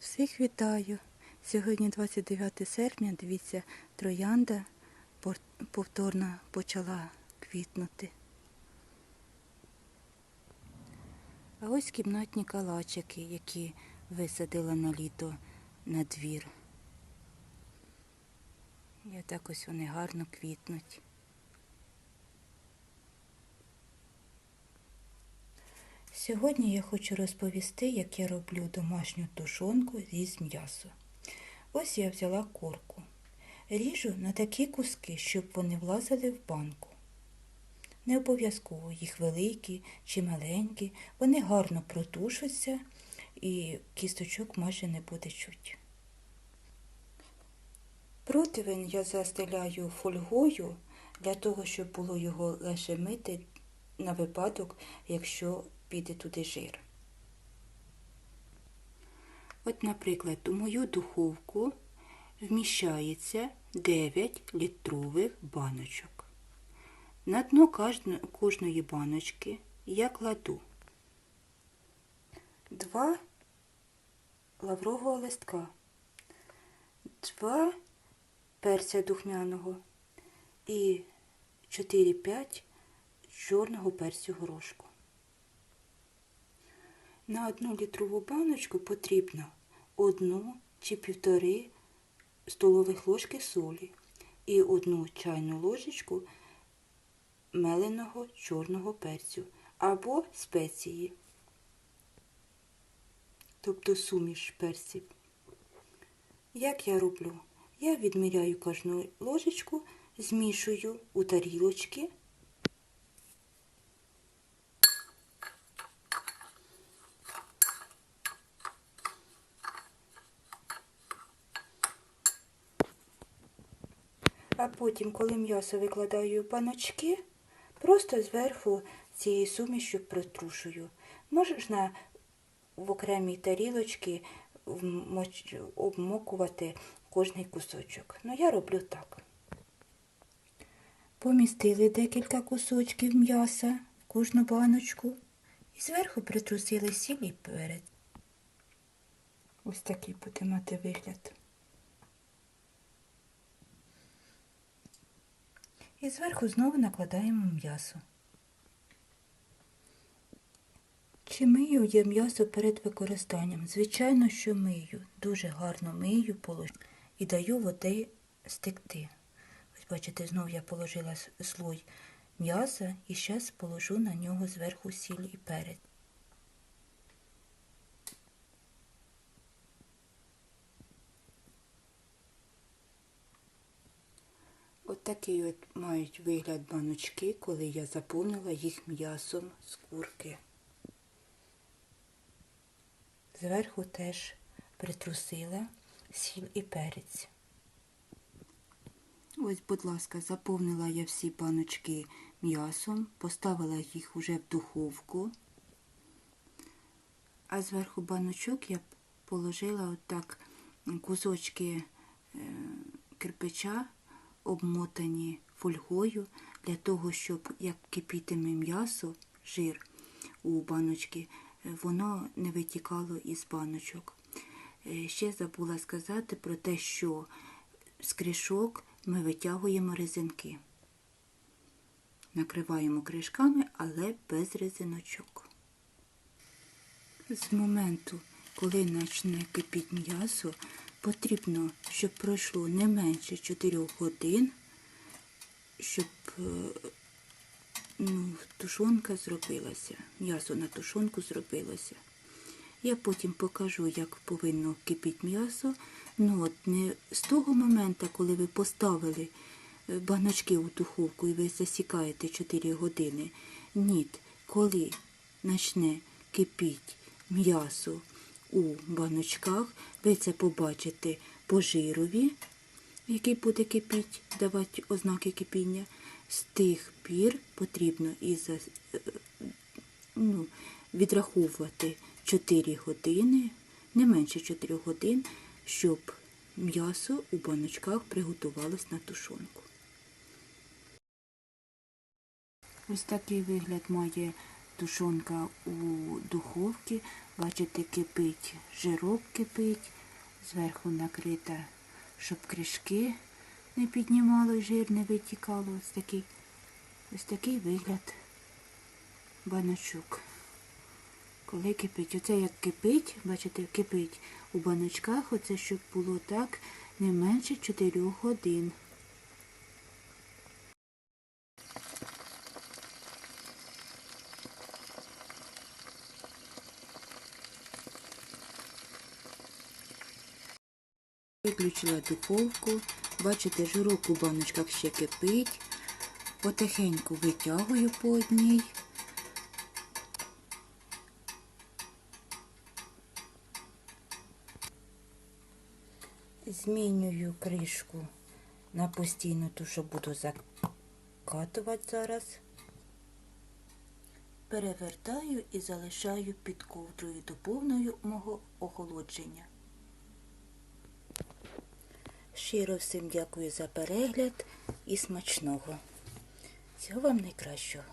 Всіх вітаю! Сьогодні 29 серпня, дивіться, троянда повторно почала квітнути. А ось кімнатні калачики, які висадила на літо на двір. І отак ось вони гарно квітнуть. Сьогодні я хочу розповісти, як я роблю домашню тушонку із м'ясу. Ось я взяла курку. Ріжу на такі куски, щоб вони влазили в банку. Не обов'язково їх великі чи маленькі, вони гарно протушаться і кісточок майже не буде чуть. Противень я застеляю фольгою для того, щоб було його легше мити на випадок, якщо піде туди жир. От, наприклад, у мою духовку вміщається 9 літрових баночок. На дно кожної баночки я кладу два лаврового листка, два перця духмяного і 4-5 чорного перцю горошку. На одну літрову баночку потрібно одну чи півтори столових ложки солі і одну чайну ложечку меленого чорного перцю або спеції, тобто суміш перців. Як я роблю? Я відміряю кожну ложечку, змішую у тарілочки. Потім, коли м'ясо викладаю в баночки, просто зверху цією сумішю притрушую. Можна в окремій тарілочці обмокувати кожний кусочок. Ну, я роблю так. Помістили декілька кусочків м'яса в кожну баночку і зверху притрусили сіль і перець. Ось такий буде мати вигляд. І зверху знову накладаємо м'ясо. Чи мию я м'ясо перед використанням? Звичайно, що мию. Дуже гарно мию полож... і даю води стекти. Ось бачите, знову я положила слой м'яса і зараз положу на нього зверху сіль і перець. От от мають вигляд баночки, коли я заповнила їх м'ясом з курки. Зверху теж притрусила сіль і перець. Ось, будь ласка, заповнила я всі баночки м'ясом, поставила їх уже в духовку, а зверху баночок я положила отак кусочки е, кирпича, обмотані фольгою, для того, щоб як кипітиме м'ясо, жир у баночки, е, воно не витікало із баночок. Е, Ще забула сказати про те, що з кришок ми витягуємо резинки. Накриваємо кришками, але без резиночок. З моменту, коли почне кипіти м'ясо, потрібно, щоб пройшло не менше 4 годин, щоб е, ну, тушонка зробилася, м'ясо на тушонку зробилося. Я потім покажу, як повинно кипіти м'ясо. Ну от не з того моменту, коли ви поставили е, баночки у духовку і ви засікаєте 4 години. Ні, коли почне кипіти м'ясо у баночках, ви це побачите по жирові, який буде кипіти, давати ознаки кипіння. З тих пір потрібно і за, е, ну, відраховувати 4 години, не менше 4 годин, щоб м'ясо у баночках приготувалось на тушонку. Ось такий вигляд має тушонка у духовці. Бачите, кипить, жирок кипить, зверху накрита, щоб кришки не піднімало і жир не витікало. Ось такий, ось такий вигляд баночок. Коли кипить, оце як кипить, бачите, кипить у баночках, оце щоб було так не менше 4 годин. Виключила духовку, бачите, жирок у баночках ще кипить. Потихеньку витягую по одній. Змінюю кришку на постійну, ту, що буду закатувати зараз. Перевертаю і залишаю під ковдрою до повного мого охолодження. Щиро всім дякую за перегляд і смачного. Всього вам найкращого.